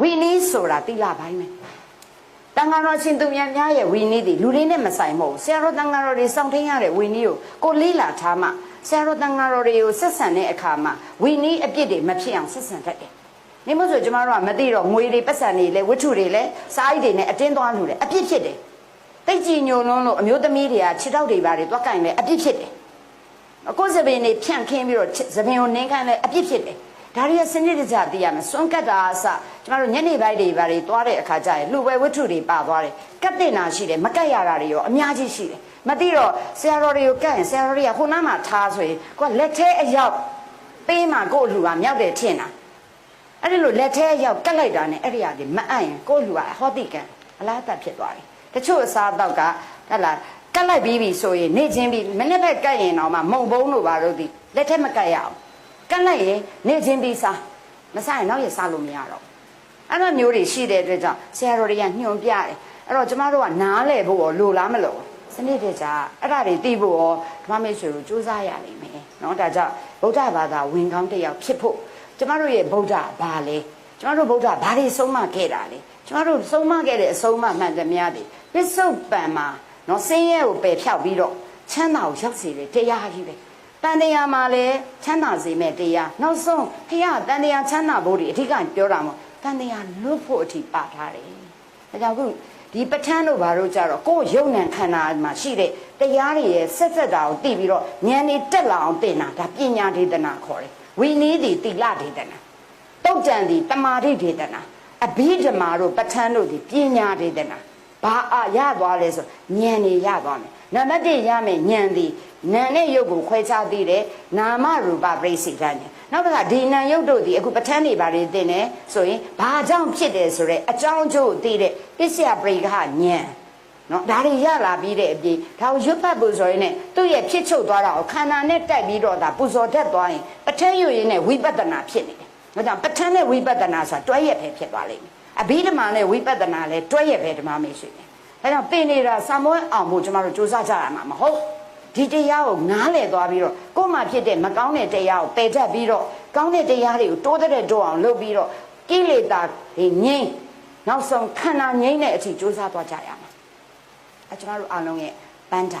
ဝီနီးဆိုတာတိလာပိုင်းပဲတန်ဃာတော်ရှင်သူများများရဲ့ဝီနီးဒီလူတွေနဲ့မဆိုင်မဟုတ်ဘူးဆရာတော်တန်ဃာတော်တွေစောင့်ထင်းရတဲ့ဝီနီးကိုကိုလေးလာထားမှဆရာတော်တန်ဃာတော်တွေကိုဆက်ဆံတဲ့အခါမှာဝီနီးအပြစ်တွေမဖြစ်အောင်ဆက်ဆံတတ်တယ်နေမို့ဆိုကျမတို့ကမသိတော့ငွေတွေပတ်စံတွေလဲဝတ္ထုတွေလဲစားအိတ်တွေနဲ့အတင်းသွားလို့တယ်အပြစ်ဖြစ်တယ်တိတ်ကြည်ညိုလွန်းလို့အမျိုးသမီးတွေကခြေထောက်တွေပါတယ်တွားကင်လဲအပြစ်ဖြစ်တယ်အခုစပင်နေဖြန့်ခင်းပြီးတော့စပင်ကိုနင်းခမ်းလဲအပြစ်ဖြစ်တယ် ဒါတွေကစနစ်တကျသိရမယ်စွန့်ကတ်တာအစကျမတို့ညနေပိုင်းတွေဘာတွေသွားတဲ့အခါကျရင်လှူပွဲဝတ္ထုတွေပါသွားတယ်ကတ်တင်တာရှိတယ်မကတ်ရတာတွေရောအများကြီးရှိတယ်မသိတော့ဆရာတော်တွေကိုကတ်ရင်ဆရာတော်တွေကခုနမှထားဆိုရင်ကိုကလက်ထဲအရောက်ပေးမှကို့လှူပါမြောက်တယ်ထင်တာအဲ့ဒီလိုလက်ထဲအရောက်ကတ်လိုက်တာနဲ့အဲ့ဒီဟာဒီမအပ်ရင်ကို့လှူပါဟောတိကန်အလားတက်ဖြစ်သွားတယ်တချို့အစားတော့ကဟဲ့လားကတ်လိုက်ပြီးပြီဆိုရင်နေချင်းပြီးမနေ့ကကတ်ရင်တော့မှမုံဘုံတို့ပါတော့ဒီလက်ထဲမကတ်ရအောင် ကတ်လိုက်ရင်နေချင်းပြီးစားမစားရင်နောက်ရစားလို့မရတော့အဲ့လိုမျိုးတွေရှိတဲ့အတွက်ကြောင့်ဆရာတော်တွေကညွှန်ပြတယ်အဲ့တော့ကျမတို့ကနားလဲဖို့ရောလိုလားမလို့စနစ်တကျအဲ့ဒါတွေသိဖို့ရောဓမ္မမိတ်ဆွေတို့စူးစမ်းရနိုင်မယ်เนาะဒါကြောင့်ဗုဒ္ဓဘာသာဝင်ကောင်းတစ်ယောက်ဖြစ်ဖို့ကျမတို့ရဲ့ဗုဒ္ဓဘာလဲကျမတို့ဗုဒ္ဓဘာတွေဆုံးမခဲ့တာလဲကျမတို့ဆုံးမခဲ့တဲ့အဆုံးအမမှန်သမျှတွေပစ္စုပန်မှာเนาะဆင်းရဲကိုပယ်ဖြောက်ပြီးတော့ချမ်းသာကိုရောက်စေတယ်တရားကြီးပဲ တန်တရားမှာလည်းချမ်းသာစေမဲ့တရားနောက်ဆုံးဖခင်တန်တရားချမ်းသာဖို့ဒီအဓိကပြောတာမို့တန်တရားလွတ်ဖို့အထိပါထားတယ်ဒါကြောင့်ခုဒီပဋ္ဌာန်းတို့ဘာလို့ကြတော့ကိုယ်ယုံနံခန္ဓာမှာရှိတဲ့တရားတွေရဲ့ဆက်ဆက်တာကိုသိပြီးတော့ဉာဏ်နေတက်လာအောင်သင်တာဒါပညာဒေသနာခေါ်တယ်ဝိနည်းဒီတိလဒေသနာတုတ်တန်ဒီတမာတိဒေသနာအဘိဓမ္မာတို့ပဋ္ဌာန်းတို့ဒီပညာဒေသနာဘာအာရသွားလဲဆိုဉာဏ်နေရသွားမယ် နံပါတ်1ရမယ်ဉာဏ်ဒီနာနဲ့ရုပ်ကိုခွဲခြားသိတယ်နာမရူပပြိစိတ်ဉာဏ်နောက်တစ်ခါဒီနာရုပ်တို့ဒီအခုပဋ္ဌာန်းတွေဘာတွေသင်တယ်ဆိုရင်ဘာကြောင့်ဖြစ်တယ်ဆိုတော့အကြောင်းကျိုးသိတဲ့ပစ္စယပရိက္ခဉာဏ်နော်ဒါတွေရလာပြီးတဲ့အပြင်ဒါကိုရွတ်ဖတ်ဖို့ဆိုရင်လည်းသူ့ရဲ့ဖြစ်ချုပ်သွားတာကိုခန္ဓာနဲ့တိုက်ပြီးတော့ဒါပူဇော်တတ်သွားရင်ပဋ္ဌာန်းရွတ်ရင်းနဲ့ဝိပဿနာဖြစ်နေတယ်။ဒါကြောင့်ပဋ္ဌာန်းနဲ့ဝိပဿနာဆိုတာတွဲရက်ပဲဖြစ်သွားလိမ့်မယ်။အဘိဓမ္မာနဲ့ဝိပဿနာလည်းတွဲရက်ပဲဓမ္မမရှိတယ်။ ဒါကြောင့်ပင်နေတာစာမွေးအောင်ဖို့ကျမတို့စူးစမ်းကြရမှာမဟုတ်ဒီတရားကိုနားလည်သွားပြီးတော့ကိုယ်မှဖြစ်တဲ့မကောင်းတဲ့တရားကိုပယ်တတ်ပြီးတော့ကောင်းတဲ့တရားတွေကိုတိုးတဲ့တိုးအောင်လုပ်ပြီးတော့ကိလေသာတွေငြိမ်းနောက်ဆုံးခန္ဓာငြိမ်းတဲ့အထိစူးစမ်းသွားကြရမှာအဲကျွန်တော်တို့အားလုံးရဲ့ပန်းတိုင်